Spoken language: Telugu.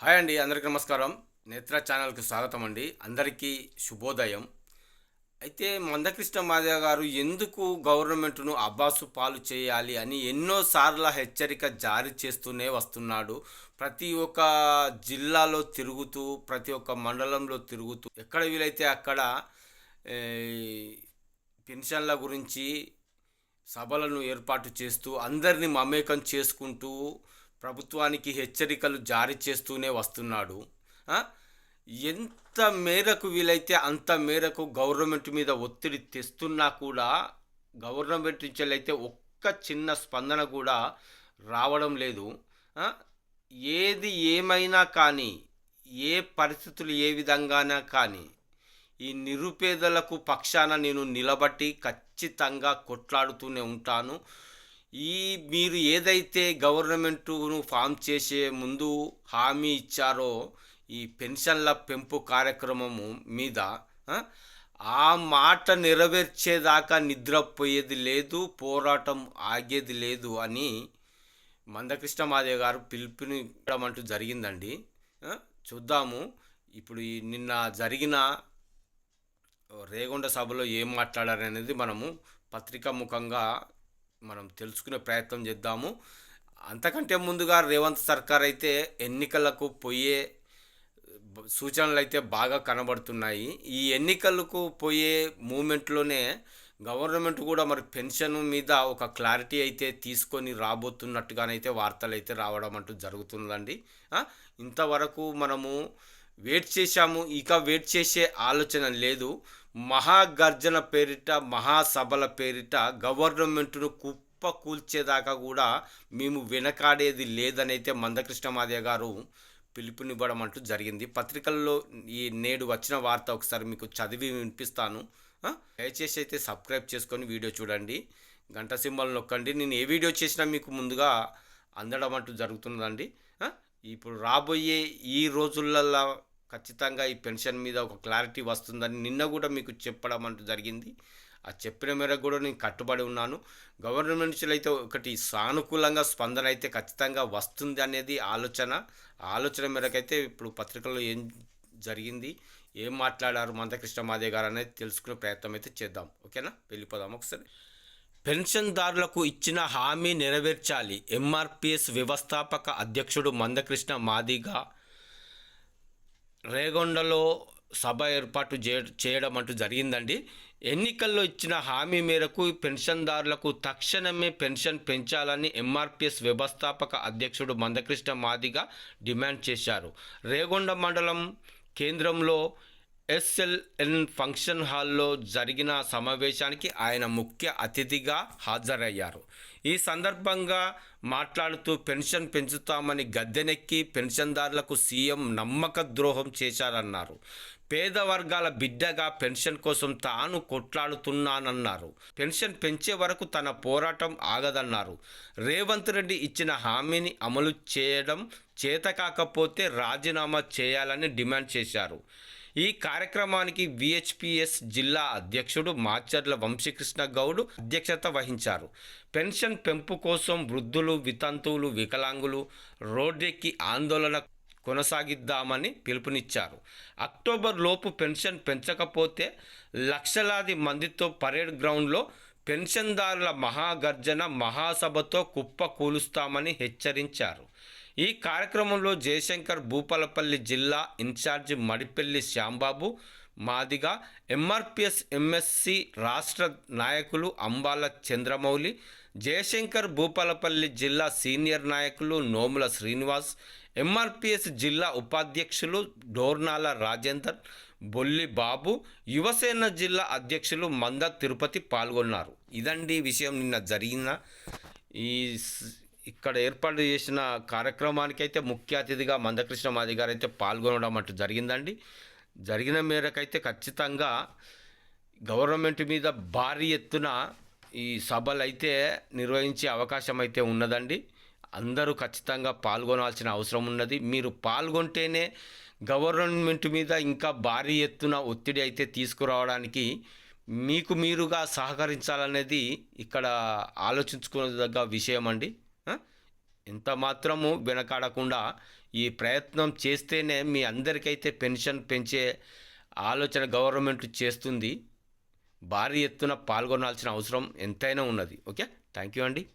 హాయ్ అండి అందరికీ నమస్కారం. నేత్ర ఛానల్కి స్వాగతం అండి. అందరికీ శుభోదయం. అయితే మందకృష్ణ మాదయ్య గారు ఎందుకు గవర్నమెంట్ను అబ్బాసు పాలు చేయాలి అని ఎన్నోసార్ల హెచ్చరిక జారీ చేస్తూనే వస్తున్నాడు. ప్రతి ఒక్క జిల్లాలో తిరుగుతూ ప్రతి ఒక్క మండలంలో తిరుగుతూ ఎక్కడ వీలైతే అక్కడ పెన్షన్ల గురించి సభలను ఏర్పాటు చేస్తూ అందరినీ మమేకం చేసుకుంటూ ప్రభుత్వానికి హెచ్చరికలు జారీ చేస్తూనే వస్తున్నాడు. ఎంత మేరకు వీలైతే అంత మేరకు గవర్నమెంట్ మీద ఒత్తిడి తెస్తున్నా కూడా గవర్నమెంట్ నుంచి అయితే ఒక్క చిన్న స్పందన కూడా రావడం లేదు. ఏది ఏమైనా కానీ ఏ పరిస్థితులు ఏ విధంగానా కానీ ఈ నిరుపేదలకు పక్షాన నేను నిలబట్టి ఖచ్చితంగా కొట్లాడుతూనే ఉంటాను. ఈ మీరు ఏదైతే గవర్నమెంటును ఫామ్ చేసే ముందు హామీ ఇచ్చారో ఈ పెన్షన్ల పెంపు కార్యక్రమము మీద ఆ, మాట నెరవేర్చేదాకా నిద్రపోయేది లేదు పోరాటం ఆగేది లేదు అని మందకృష్ణ మాదేవ్ గారు పిలుపునివ్వడం అంటూ జరిగిందండి చూద్దాము. ఇప్పుడు ఈ నిన్న జరిగిన రేగొండ సభలో ఏం మాట్లాడారనేది మనము పత్రికా ముఖంగా మనం తెలుసుకునే ప్రయత్నం చేద్దాము. అంతకంటే ముందుగా రేవంత్ సర్కార్ అయితే ఎన్నికలకు పోయే సూచనలు అయితే బాగా కనబడుతున్నాయి. ఈ ఎన్నికలకు పోయే మూమెంట్లోనే గవర్నమెంట్ కూడా మరి పెన్షన్ మీద ఒక క్లారిటీ అయితే తీసుకొని రాబోతున్నట్టుగానైతే వార్తలు అయితే రావడం అంటూ జరుగుతుందండి. ఇంతవరకు మనము వెయిట్ చేశాము ఇక వెయిట్ చేసే ఆలోచన లేదు. మహాగర్జన పేరిట మహాసభల పేరిట గవర్నమెంట్ను కుప్ప కూల్చేదాకా కూడా మేము వెనకాడేది లేదనైతే మందకృష్ణమాదయ్య గారు పిలుపునివ్వడం అంటూ జరిగింది. పత్రికల్లో ఈ నేడు వచ్చిన వార్త ఒకసారి మీకు చదివి వినిపిస్తాను. దయచేసి అయితే సబ్స్క్రైబ్ చేసుకొని వీడియో చూడండి. గంట సింబల్ నొక్కండి. నేను ఏ వీడియో చేసినా మీకు ముందుగా అందడం అంటూ జరుగుతున్నదండి. ఇప్పుడు రాబోయే ఈ రోజులలో ఖచ్చితంగా ఈ పెన్షన్ మీద ఒక క్లారిటీ వస్తుందని నిన్న కూడా మీకు చెప్పడం అంటూ జరిగింది. ఆ చెప్పిన మేరకు కూడా నేను కట్టుబడి ఉన్నాను. గవర్నమెంట్ నుంచి అయితే ఒకటి సానుకూలంగా స్పందన అయితే ఖచ్చితంగా వస్తుంది అనేది ఆలోచన. ఆలోచన మేరకు అయితే ఇప్పుడు పత్రికల్లో ఏం జరిగింది ఏం మాట్లాడారు మందకృష్ణ మాదే గారు అనేది తెలుసుకునే ప్రయత్నం అయితే చేద్దాం. ఓకేనా? వెళ్ళిపోదాం ఒకసారి. పెన్షన్దారులకు ఇచ్చిన హామీ నెరవేర్చాలి. ఎంఆర్పిఎస్ వ్యవస్థాపక అధ్యక్షుడు మందకృష్ణ మాదిగా రేగొండలో సభ ఏర్పాటు చేయడం అంటూ జరిగిందండి. ఎన్నికల్లో ఇచ్చిన హామీ మేరకు పెన్షన్దారులకు తక్షణమే పెన్షన్ పెంచాలని ఎంఆర్పిఎస్ వ్యవస్థాపక అధ్యక్షుడు మందకృష్ణ మాదిగా డిమాండ్ చేశారు. రేగొండ మండలం కేంద్రంలో ఎస్ఎల్ఎన్ ఫంక్షన్ హాల్లో జరిగిన సమావేశానికి ఆయన ముఖ్య అతిథిగా హాజరయ్యారు. ఈ సందర్భంగా మాట్లాడుతూ పెన్షన్ పెంచుతామని గద్దెనెక్కి పెన్షన్దారులకు సీఎం నమ్మక ద్రోహం చేశారన్నారు. పేద వర్గాల బిడ్డగా పెన్షన్ కోసం తాను కొట్లాడుతున్నానన్నారు. పెన్షన్ పెంచే వరకు తన పోరాటం ఆగదన్నారు. రేవంత్ రెడ్డి ఇచ్చిన హామీని అమలు చేయడం చేత కాకపోతే రాజీనామా చేయాలని డిమాండ్ చేశారు. ఈ కార్యక్రమానికి విహెచ్పిఎస్ జిల్లా అధ్యక్షుడు మాచర్ల వంశీకృష్ణ గౌడ్ అధ్యక్షత వహించారు. పెన్షన్ పెంపు కోసం వృద్ధులు వితంతువులు వికలాంగులు రోడ్డెక్కి ఆందోళన కొనసాగిద్దామని పిలుపునిచ్చారు. అక్టోబర్ లోపు పెన్షన్ పెంచకపోతే లక్షలాది మందితో పరేడ్ గ్రౌండ్లో పెన్షన్దారుల మహాగర్జన మహాసభతో కుప్ప కూలుస్తామని హెచ్చరించారు. ఈ కార్యక్రమంలో జయశంకర్ భూపాలపల్లి జిల్లా in-charge Madipelli Shyambabu Madiga MRPS MSC రాష్ట్ర నాయకులు అంబాల చంద్రమౌళి జయశంకర్ భూపాలపల్లి జిల్లా సీనియర్ నాయకులు నోముల శ్రీనివాస్ ఎంఆర్పిఎస్ జిల్లా ఉపాధ్యక్షులు డోర్నాల రాజేందర్ బొల్లి బాబు యువసేన జిల్లా అధ్యక్షులు మంద తిరుపతి పాల్గొన్నారు. ఇదండి విషయం నిన్న జరిగిన ఈ ఇక్కడ ఏర్పాటు చేసిన కార్యక్రమానికి అయితే ముఖ్య అతిథిగా మందకృష్ణ మాది గారు అయితే పాల్గొనడం అంటూ జరిగిందండి. జరిగిన మేరకైతే ఖచ్చితంగా గవర్నమెంట్ మీద భారీ ఎత్తున ఈ సభలు అయితే నిర్వహించే అవకాశం అయితే ఉన్నదండి. అందరూ ఖచ్చితంగా పాల్గొనాల్సిన అవసరం ఉన్నది. మీరు పాల్గొంటేనే గవర్నమెంట్ మీద ఇంకా భారీ ఎత్తున ఒత్తిడి అయితే తీసుకురావడానికి మీకు మీరుగా సహకరించాలనేది ఇక్కడ ఆలోచించుకోదగ్గ విషయం అండి ఇంత ఎంత మాత్రము వెనకాడకుండా ఈ ప్రయత్నం చేస్తేనే మీ అందరికైతే పెన్షన్ పెంచే ఆలోచన గవర్నమెంట్ చేస్తుంది. భారీ ఎత్తున పాల్గొనాల్సిన అవసరం ఎంతైనా ఉన్నది. ఓకే? థ్యాంక్ యూ అండి.